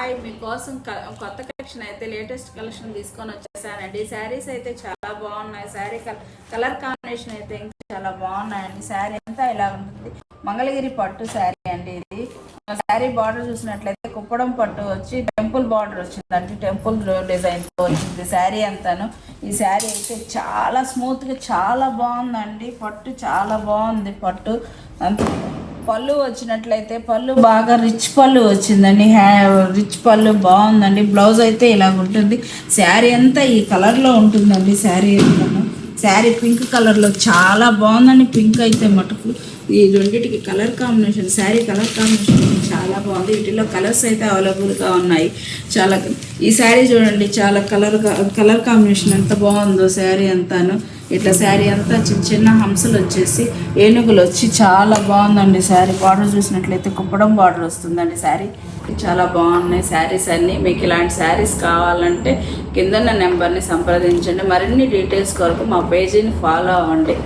Hi మీకోసం కొత్త collection అయితే లేటెస్ట్ కలెక్షన్ తీసుకొని వచ్చేసానండి. శారీస్ అయితే చాలా బాగున్నాయి. శారీ కలర్ కలర్ కాంబినేషన్ అయితే ఇంకా చాలా బాగున్నాయండి. శారీ అంతా ఇలా ఉంటుంది. మంగళగిరి పట్టు శారీ అండి ఇది. శారీ బార్డర్ చూసినట్లయితే కుప్పడం పట్టు వచ్చి టెంపుల్ బార్డర్ వచ్చిందండి. టెంపుల్ డిజైన్తో వచ్చింది శారీ అంతాను. ఈ శారీ అయితే చాలా స్మూత్గా చాలా బాగుందండి. పట్టు చాలా బాగుంది పట్టు. అంత పళ్ళు వచ్చినట్లయితే పళ్ళు బాగా రిచ్ పళ్ళు వచ్చిందండి. హ్యా రిచ్ పళ్ళు బాగుందండి. బ్లౌజ్ అయితే ఇలా ఉంటుంది. శారీ అంతా ఈ కలర్లో ఉంటుందండి శారీ శారీ పింక్ కలర్లో చాలా బాగుందండి. పింక్ అయితే మటుకు ఈ రెండింటికి colour combination sari colour combination చాలా బాగుంది వీటిలో కలర్స్ అయితే అవైలబుల్గా ఉన్నాయి. చాలా ఈ శారీ చూడండి చాలా కలర్ కలర్ కాంబినేషన్ ఎంత బాగుందో శారీ అంతాను. ఇట్లా శారీ అంతా చిన్న చిన్న హంసలు వచ్చేసి ఏనుగులు వచ్చి చాలా బాగుందండి శారీ. బార్డర్ చూసినట్లయితే కుప్పడం బార్డర్ వస్తుందండి శారీ. చాలా బాగున్నాయి శారీస్ అన్నీ. మీకు ఇలాంటి శారీస్ కావాలంటే కింద నెంబర్ని సంప్రదించండి. మరిన్ని డీటెయిల్స్ కొరకు మా పేజీని ఫాలో అవ్వండి.